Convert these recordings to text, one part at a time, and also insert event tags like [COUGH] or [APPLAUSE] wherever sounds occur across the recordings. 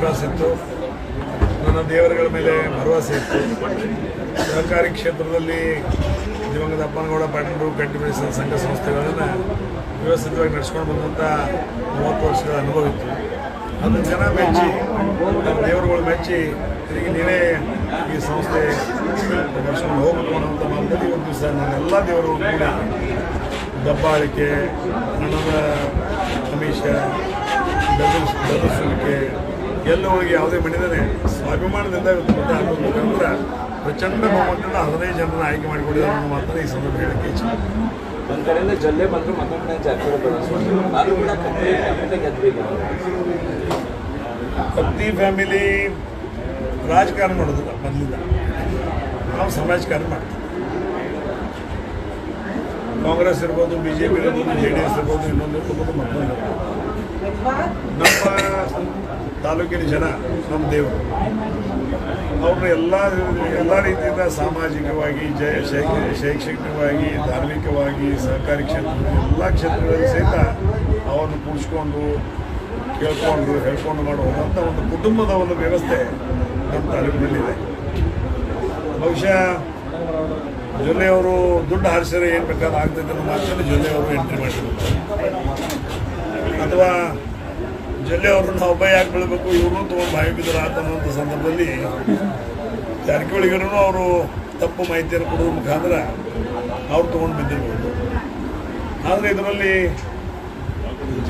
ವಿಶ್ವಾಸ ಇತ್ತು. ನನ್ನ ದೇವರುಗಳ ಮೇಲೆ ಭರವಸೆ ಇತ್ತು. ಸಹಕಾರಿ ಕ್ಷೇತ್ರದಲ್ಲಿ ದಿವಂಗತ ಅಪ್ಪನಗೌಡ ಪಾಟೀಲರು ಬೆಳೆಸಿದ ಸಂಘ ಸಂಸ್ಥೆಗಳನ್ನು ವ್ಯವಸ್ಥಿತವಾಗಿ ನಡೆಸ್ಕೊಂಡು ಬಂದಂಥ ಮೂವತ್ತು ವರ್ಷಗಳ ಅನುಭವ ಇತ್ತು. ಅದನ್ನು ಜನ ಮೆಚ್ಚಿ, ನಮ್ಮ ದೇವರುಗಳು ಮೆಚ್ಚಿ, ತಿರುಗಿ ನೀವೇ ಈ ಸಂಸ್ಥೆ ನಡೆಸ್ಕೊಂಡು ಹೋಗಬೇಕು ಅನ್ನೋಂಥ ಮಾತಲ್ಲಿ ಒಂದು ದಿವಸ ನನ್ನೆಲ್ಲ ದೇವರು ಕೂಡ ದಬ್ಬಾಳಿಕೆ ಹಣದ ಅಮಿಷ ಬೆದರಿಸಲಿಕ್ಕೆ ಎಲ್ಲವರಿಗೆ ಯಾವುದೇ ಮಣಿದರೆ ಸ್ವಾಭಿಮಾನದಿಂದ ಹಾಕೋದು ಮುಖಾಂತರ ಪ್ರಚಂಡ ಬಹುಮತದಿಂದ ಹದಿನೈದು ಜನರನ್ನು ಆಯ್ಕೆ ಮಾಡಿಕೊಂಡಿದ್ದಾರೆ ಅನ್ನೋ ಮಾತನ್ನು ಈ ಸಂದರ್ಭ ಹೇಳಕ್ಕೆ ಇಚ್ಛೆ ಒಂದು ಕಡೆಯಿಂದ ಜೊಲ್ಲೆ ಬಂದರೆ ಮತ್ತೊಂದು ಕಡೆ ಕತ್ತೆ ಫ್ಯಾಮಿಲಿ ರಾಜಕಾರಣ ಮಾಡೋದಿಲ್ಲ ಮೊದಲಿಂದ. ನಾವು ಸಮಾಜಕಾರ ಮಾಡ್ತೀವಿ. ಕಾಂಗ್ರೆಸ್ ಇರ್ಬೋದು ಬಿ ಜೆ ಪಿ ಇರ್ಬೋದು ಜೆ ಡಿ ಎಸ್ ಇರ್ಬೋದು ಇನ್ನೊಂದು ಇರ್ಬೋದು ಮತ್ತೊಂದು ನಮ್ಮ ತಾಲೂಕಿನ ಜನ ನಮ್ಮ ದೇವರು. ಅವರು ಎಲ್ಲ ಎಲ್ಲ ರೀತಿಯಿಂದ ಸಾಮಾಜಿಕವಾಗಿ ಶೈಕ್ಷ- ಶೈಕ್ಷಣಿಕವಾಗಿ, ಧಾರ್ಮಿಕವಾಗಿ, ಸಹಕಾರಿ ಕ್ಷೇತ್ರ ಎಲ್ಲ ಕ್ಷೇತ್ರಗಳಲ್ಲಿ ಸಹಿತ ಅವರನ್ನು ಕೂಡಿಸ್ಕೊಂಡು ಕೇಳ್ಕೊಂಡು, ಹೇಳ್ಕೊಂಡು ಮಾಡುವಂಥ ಒಂದು ಕುಟುಂಬದ ಒಂದು ವ್ಯವಸ್ಥೆ ನಮ್ಮ ತಾಲೂಕಿನಲ್ಲಿದೆ. ಬಹುಶಃ ಜೊಲ್ಲೆಯವರು ದುಡ್ಡು ಹಾರಿಸಿದ್ರೆ ಏನು ಬೇಕಾದ್ರೆ ಆಗ್ತದೆ ಅನ್ನೋ ಜೊಲ್ಲೆಯವರು ಎಂಟ್ರಿ ಮಾಡಿರ್ತಾರೆ ಅಥವಾ ಜೊಲ್ಲೆಯವ್ರನ್ನ ಒಬ್ಬ ಯಾಕೆ ಬೆಳಬೇಕು, ಇವ್ರನ್ನೂ ತೊಗೊಂಡು ಬಾಯಿ ಬಿದ್ದರೆ ಸಂದರ್ಭದಲ್ಲಿ ಜಾರಕಿಹೊಳಿಗರೂ ಅವರು ತಪ್ಪು ಮಾಹಿತಿಯನ್ನು ಕೊಡೋದ್ರ ಮುಖಾಂತರ ಅವ್ರು ತೊಗೊಂಡು ಬಿದ್ದಿರ್ಬೋದು. ಆದರೆ ಇದರಲ್ಲಿ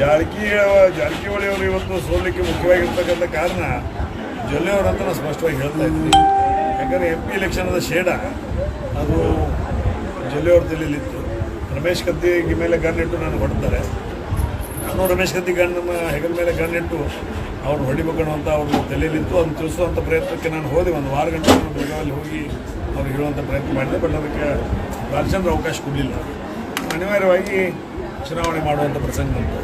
ಜಾರಕಿ ಜಾರಕಿಹೊಳಿ ಅವರು ಇವತ್ತು ಸೋಲಿಕ್ಕೆ ಮುಖ್ಯವಾಗಿರ್ತಕ್ಕಂಥ ಕಾರಣ ಜೊಲ್ಲೆಯವರಂತ ನಾನು ಸ್ಪಷ್ಟವಾಗಿ ಹೇಳ್ತಾ ಇದ್ದೀನಿ. ಯಾಕಂದರೆ ಎಂ ಪಿ ಎಲೆಕ್ಷನದ ಶೇಡ ಅದು ಜೊಲ್ಲೆಯವ್ರ ತಲೆಯಲ್ಲಿತ್ತು. ರಮೇಶ್ ಕತ್ತಿ ಮೇಲೆ ಗನ್ನಿಟ್ಟು ನಾನು ಹೊಡ್ತಾರೆ. ನಾನು ರಮೇಶ್ ಕತ್ತಿ ನಮ್ಮ ಹೆಗಲ ಮೇಲೆ ಗಣ್ಣಿಟ್ಟು ಅವ್ರು ಹೊಡಿಬೇಕು ಅಂತ ಅವ್ರ ತಲೆಯಲ್ಲಿತ್ತು. ಅದನ್ನು ತಿಳಿಸುವಂಥ ಪ್ರಯತ್ನಕ್ಕೆ ನಾನು ಹೋದೆ. ಒಂದು ವಾರ ಗಂಟೆ ನಾನು ಬೆಳಗಾವಲ್ಲಿ ಹೋಗಿ ಅವ್ರಿಗೆ ಹೇಳುವಂಥ ಪ್ರಯತ್ನ ಮಾಡಿದೆ. ಬಟ್ ಅದಕ್ಕೆ ರಾಜಚಂದ್ರ ಅವಕಾಶ ಕೊಡಲಿಲ್ಲ. ಅನಿವಾರ್ಯವಾಗಿ ಚುನಾವಣೆ ಮಾಡುವಂಥ ಪ್ರಸಂಗ ಬಂತು.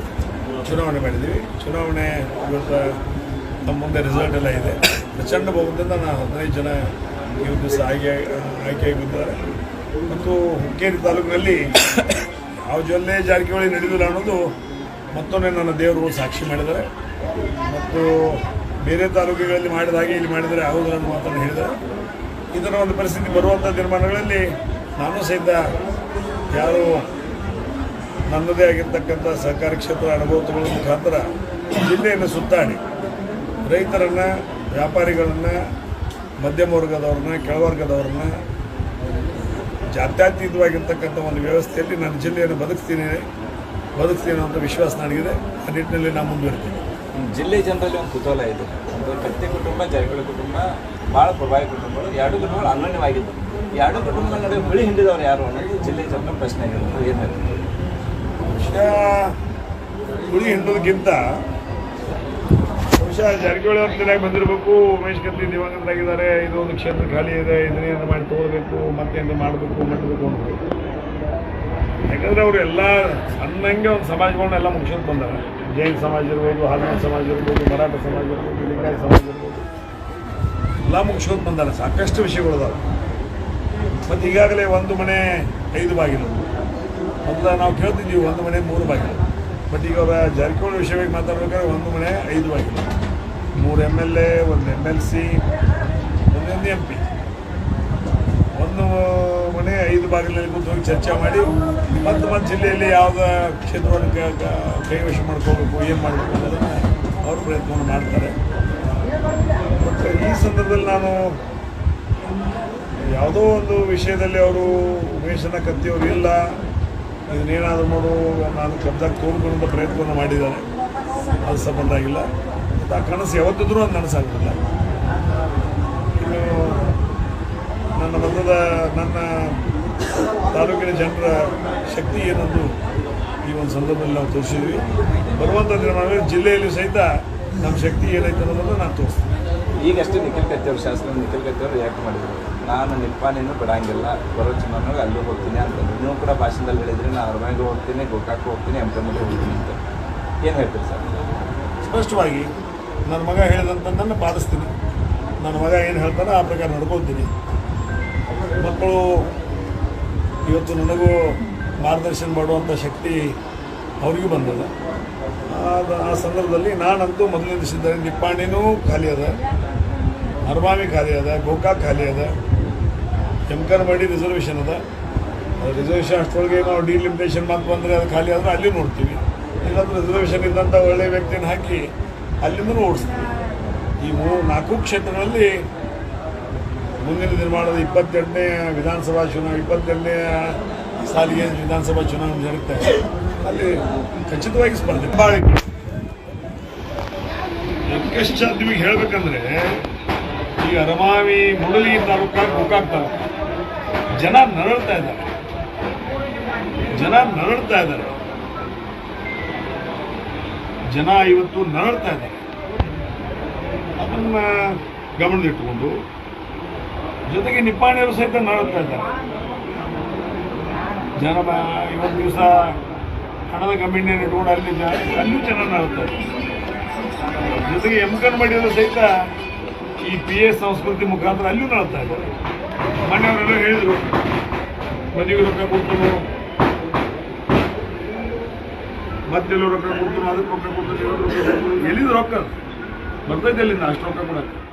ಚುನಾವಣೆ ಮಾಡಿದ್ದೀವಿ ಚುನಾವಣೆ ಇವತ್ತು ನಮ್ಮ ಮುಂದೆ ರಿಸಲ್ಟ್ ಎಲ್ಲ ಇದೆ. ಪ್ರಚಂಡ ಬಹುಮತದಿಂದ ನಾನು ಹದಿನೈದು ಜನ ಇವತ್ತು ದಿವಸ ಆಯ್ಕೆ ಆಯ್ಕೆಯಾಗಿದ್ದಾರೆ ಮತ್ತು ಹುಕ್ಕೇರಿ ತಾಲೂಕಿನಲ್ಲಿ [COUGHS] ಯಾವ ಜೊಲ್ಲೆ ಜಾರಕಿಹೊಳಿ ನಡೆದಿಲ್ಲ ಅನ್ನೋದು ಮತ್ತೊಮ್ಮೆ ನನ್ನ ದೇವರು ಸಾಕ್ಷಿ ಮಾಡಿದ್ದಾರೆ. ಮತ್ತು ಬೇರೆ ತಾಲೂಕುಗಳಲ್ಲಿ ಮಾಡಿದ ಹಾಗೆ ಇಲ್ಲಿ ಮಾಡಿದರೆ ಹೌದು ಅನ್ನೋ ಮಾತನ್ನು ಹೇಳಿದ್ದಾರೆ. ಇದರ ಒಂದು ಪರಿಸ್ಥಿತಿ ಬರುವಂಥ ತೀರ್ಮಾನಗಳಲ್ಲಿ ನಾನು ಸಹಿತ ಯಾರು ನನ್ನದೇ ಆಗಿರ್ತಕ್ಕಂಥ ಸಹಕಾರಿ ಕ್ಷೇತ್ರ ಅನುಭವಗಳ ಮುಖಾಂತರ ಜಿಲ್ಲೆಯನ್ನು ಸುತ್ತಾಡಿ ರೈತರನ್ನು, ವ್ಯಾಪಾರಿಗಳನ್ನು, ಮಧ್ಯಮ ವರ್ಗದವ್ರನ್ನ ಕೆಳವರ್ಗದವ್ರನ್ನ ಜಾತ್ಯತೀತವಾಗಿರ್ತಕ್ಕಂಥ ಒಂದು ವ್ಯವಸ್ಥೆಯಲ್ಲಿ ನನ್ನ ಜಿಲ್ಲೆಯನ್ನು ಬದುಕ್ತೀನಿ. ಬದುಕ್ತೀನಿ ಅಂತ ವಿಶ್ವಾಸ ನನಗಿದೆ. ಆ ನಿಟ್ಟಿನಲ್ಲಿ ನಾನು ಮುಂದುವರಿತೀನಿ ಜಿಲ್ಲೆ ಜನರಲ್ಲಿ ಒಂದು ಕುತೂಹಲ ಇದೆ. ಒಂದು ಕತ್ತೆ ಕುಟುಂಬ ಜಾರಕಿಹೊಳಿ ಕುಟುಂಬ ಭಾಳ ಪ್ರಭಾವಿ ಕುಟುಂಬಗಳು ಎರಡು ಕುಟುಂಬಗಳು ಅನ್ಯೋನ್ಯವಾಗಿದ್ದವು ಎರಡು ಕುಟುಂಬಗಳ ನಡುವೆ ಬಿಳಿ ಹಿಂಡಿದವರು ಯಾರು ಅನ್ನೋದು ಜಿಲ್ಲೆ ಜನರ ಪ್ರಶ್ನೆ ಆಗಿರೋದು. ಏನು ಬಹುಶಃ ಹುಳಿ ಹಿಂಡೋದಕ್ಕಿಂತ ಬಹುಶಃ ಜಾರಕಿಹೊಳಿ ಅವ್ರ ತಲೆಯಾಗಿ ಬಂದಿರಬೇಕು. ಉಮೇಶ್ ಕತ್ತಿ ದಿವಂಗತರಾಗಿದ್ದಾರೆ ಇದು ಒಂದು ಕ್ಷೇತ್ರ ಖಾಲಿ ಇದೆ. ಇದನ್ನೇನು ಮಾಡಿ ತೊಗೊಳ್ಬೇಕು ಮತ್ತೇನು ಮಾಡಬೇಕು ಮಾಡಬೇಕು ಯಾಕಂದ್ರೆ ಅವರು ಎಲ್ಲ ಸಣ್ಣಂಗೆ ಒಂದು ಸಮಾಜಗಳನ್ನೆಲ್ಲ ಮುಗಿಸ್ಕೊಂಡು ಬಂದಾರೆ. ಜೈನ್ ಸಮಾಜ ಇರ್ಬೋದು ಹಾಲ್ಮನ್ ಸಮಾಜ ಇರ್ಬೋದು, ಮರಾಠ ಸಮಾಜ ಇರ್ಬೋದು, ಲಿಂಗಾಯತ ಸಮಾಜ ಇರ್ಬೋದು. ಎಲ್ಲ ಮುಗಿಸ್ಕೊಂಡು ಬಂದಾರೆ. ಸಾಕಷ್ಟು ವಿಷಯಗಳಿದಾವೆ ಮತ್ತು ಈಗಾಗಲೇ ಒಂದು ಮನೆ ಐದು ಬಾಗಿಲು. ಮೊದಲ ನಾವು ಕೇಳ್ತಿದ್ದೀವಿ ಒಂದು ಮನೆ ಮೂರು ಬಾಗಿಲು. ಬಟ್ ಈಗ ಅವರ ಜಾರಕಿಹೊಳಿ ವಿಷಯವಾಗಿ ಮಾತಾಡ್ಬೇಕಾದ್ರೆ ಒಂದು ಮನೆ ಐದು ಬಾಗಿಲು. ಮೂರು ಎಂ ಎಲ್ ಎ ಒಂದು ಎಂ ಎಲ್ ಸಿ ಒಂದೊಂದು ಎಂ ಪಿ ಒಂದು ಐದು ಬಾಗಿಲಲ್ಲಿ ಕೂತು ಹೋಗಿ ಚರ್ಚೆ ಮಾಡಿ ಮತ್ತು ಮತ್ತು ಜಿಲ್ಲೆಯಲ್ಲಿ ಯಾವ್ದು ಕ್ಷೇತ್ರವನ್ನು ಕೈವಶ ಮಾಡ್ಕೋಬೇಕು, ಏನು ಮಾಡಬೇಕು ಅನ್ನೋದನ್ನು ಅವರು ಪ್ರಯತ್ನವನ್ನು ಮಾಡ್ತಾರೆ. ಮತ್ತು ಈ ಸಂದರ್ಭದಲ್ಲಿ ನಾನು ಯಾವುದೋ ಒಂದು ವಿಷಯದಲ್ಲಿ ಅವರು ಉಮೇಶನ ಕತ್ತಿಯವರು ಇಲ್ಲ, ಇದನ್ನೇನಾದರೂ ಮಾಡು ನಾನು ಕಬ್ಜಾಗಿ ತೋಡ್ಕೊಳ್ಳುವಂಥ ಪ್ರಯತ್ನವನ್ನು ಮಾಡಿದ್ದಾರೆ. ಅದು ಸಂಬಂಧ ಆಗಿಲ್ಲ. ಆ ಕನಸು ಯಾವತ್ತಿದ್ರೂ ಅದು ನನಸಾಗೋದಿಲ್ಲ ಇನ್ನು ನನ್ನ ಮತದ ನನ್ನ ತಾಲೂಕಿನ ಜನರ ಶಕ್ತಿ ಏನೊಂದು ಈ ಒಂದು ಸಂದರ್ಭದಲ್ಲಿ ನಾವು ತೋರಿಸಿದ್ವಿ. ಬರುವಂಥ ದಿನಮಾನಗಳಲ್ಲಿ ಜಿಲ್ಲೆಯಲ್ಲಿ ಸಹಿತ ನಮ್ಮ ಶಕ್ತಿ ಏನೈತೆ ಅನ್ನೋದನ್ನು ನಾನು ತೋರಿಸ್ತೀನಿ. ಈಗಷ್ಟೇ ನಿಖಿಲ್ ಕತ್ತಿ ಅವರು ಶಾಸಕ ನಿಖಿಲ್ ಕತ್ತಿ ಅವರು ರಿಯಾಕ್ಟ್ ಮಾಡಿದ್ರು. ನಾನು ನಿಪ್ಪಾನೇನು ಬಿಡಂಗಿಲ್ಲ. ಬರೋ ಚುನಾವಣೆಗೆ ಅಲ್ಲೂ ಹೋಗ್ತೀನಿ ಅಂತ. ನೀವು ಕೂಡ ಭಾಷಣದಲ್ಲಿ ಹೇಳಿದ್ರೆ ನಾನು ಅರಮನೆಗೆ ಹೋಗ್ತೀನಿ ಗೋಕಾಕ್ ಹೋಗ್ತೀನಿ ಎಂಟಮ್ಮಗೆ ಹೋಗ್ತೀನಿ ಅಂತ. ಏನು ಹೇಳ್ತೀರಿ ಸರ್? ಸ್ಪಷ್ಟವಾಗಿ ನನ್ನ ಮಗ ಹೇಳಿದಂಥದ್ದನ್ನು ಪಾಲಿಸ್ತೀನಿ. ನನ್ನ ಮಗ ಏನು ಹೇಳ್ತಾರೋ ಆ ಪ್ರಕಾರ ನಡ್ಕೊತೀನಿ. ಮಕ್ಕಳು ಇವತ್ತು ನನಗೂ ಮಾರ್ಗದರ್ಶನ ಮಾಡುವಂಥ ಶಕ್ತಿ ಅವರಿಗೂ ಬಂದದ. ಆ ಸಂದರ್ಭದಲ್ಲಿ ನಾನಂತೂ ಮೊದಲನೇ ದಿವಸದಲ್ಲಿ ನಿಪ್ಪಾಣಿನೂ ಖಾಲಿ ಅದ ಅರ್ಮಾಮಿ ಖಾಲಿ ಅದ ಗೋಕಾ ಖಾಲಿ ಅದ ಮಾಡಿ ರಿಸರ್ವೇಷನ್ ಅದ. ರಿಸರ್ವೇಷನ್ ಅಷ್ಟೊಳಗೆ ನಾವು ಡಿಲಿಮಿಟೇಷನ್ ಮಾತು ಬಂದರೆ ಅದು ಖಾಲಿ ಆದರೆ ಅಲ್ಲಿ ನೋಡ್ತೀವಿ. ಇಲ್ಲಾಂದ್ರೆ ರಿಸರ್ವೇಷನ್ ಇದ್ದಂಥ ಒಳ್ಳೆಯ ವ್ಯಕ್ತಿನ ಹಾಕಿ ಅಲ್ಲಿಂದ ಓಡಿಸ್ತೀವಿ. ಈ ಮೂರು ನಾಲ್ಕು ಕ್ಷೇತ್ರಗಳಲ್ಲಿ ಮುಂದಿನ ನಿರ್ಮಾಣದ ಇಪ್ಪತ್ತೆರಡನೇ ವಿಧಾನಸಭಾ ಚುನಾವಣೆ ಇಪ್ಪತ್ತೆರಡನೇ ಸಾಲಿಗೆ ವಿಧಾನಸಭಾ ಚುನಾವಣೆ ಜರುಗುತ್ತೆ ಅಲ್ಲಿ ಖಚಿತವಾಗಿ ಸ್ಪರ್ಧೆ. ಯಕ್ಕಶ್ಚ ನಿಮಗೆ ಹೇಳ್ಬೇಕಂದ್ರೆ, ಈ ಅರಮಾವಿ ಮುಡಲಿ ತಾಲೂಕಾಗಿ ಹೋಗಾಗ್ತಾರೆ ಜನ ನರಳ್ತಾ ಇದ್ದಾರೆ. ಜನ ನರಳ್ತಾ ಇದ್ದಾರೆ. ಜನ ಇವತ್ತು ನರಳ್ತಾ ಇದ್ದಾರೆ. ಅದನ್ನ ಗಮನದಲ್ಲಿಟ್ಟುಕೊಂಡು ಜೊತೆಗೆ ನಿಪ್ಪಾಣಿಯವರು ಸಹಿತ ಮಾಡುತ್ತಾ ಇದ್ದಾರೆ. ಜನ ಇವತ್ತು ದಿವಸ ಹಣದ ಕಮಿಟಿಯನ್ನು ಇಟ್ಕೊಂಡು ಅಲ್ಲಿ ಅಲ್ಲೂ ಚೆನ್ನಾಗಿ ಇದ್ದಾರೆ. ಜೊತೆಗೆ ಕನ್ ಮಾಡಿಯವರು ಸಹಿತ ಈ ಪಿ ಎಸ್ ಸಂಸ್ಕೃತಿ ಮುಖಾಂತರ ಅಲ್ಲೂ ನಡ್ತಾ ಇದ್ದಾರೆ. ಮನೆಯವರೆಲ್ಲ ಹೇಳಿದರು ಮದುವೆ ರೊಕ್ಕ ಕೊಡ್ತರು ಮತ್ತೆಲ್ಲೂ ರೊಕ್ಕ ಕೊಡ್ತರು ಅದಕ್ಕೆ ರೊಕ್ಕ ಕೊಡ್ತಾರೆ ಎಲ್ಲಿದ್ದು ರೊಕ್ಕ? ಬರ್ತೈತೆ ಅಲ್ಲಿಂದ, ಅಷ್ಟು ರೊಕ್ಕ ಕೊಡಕ್ಕೆ.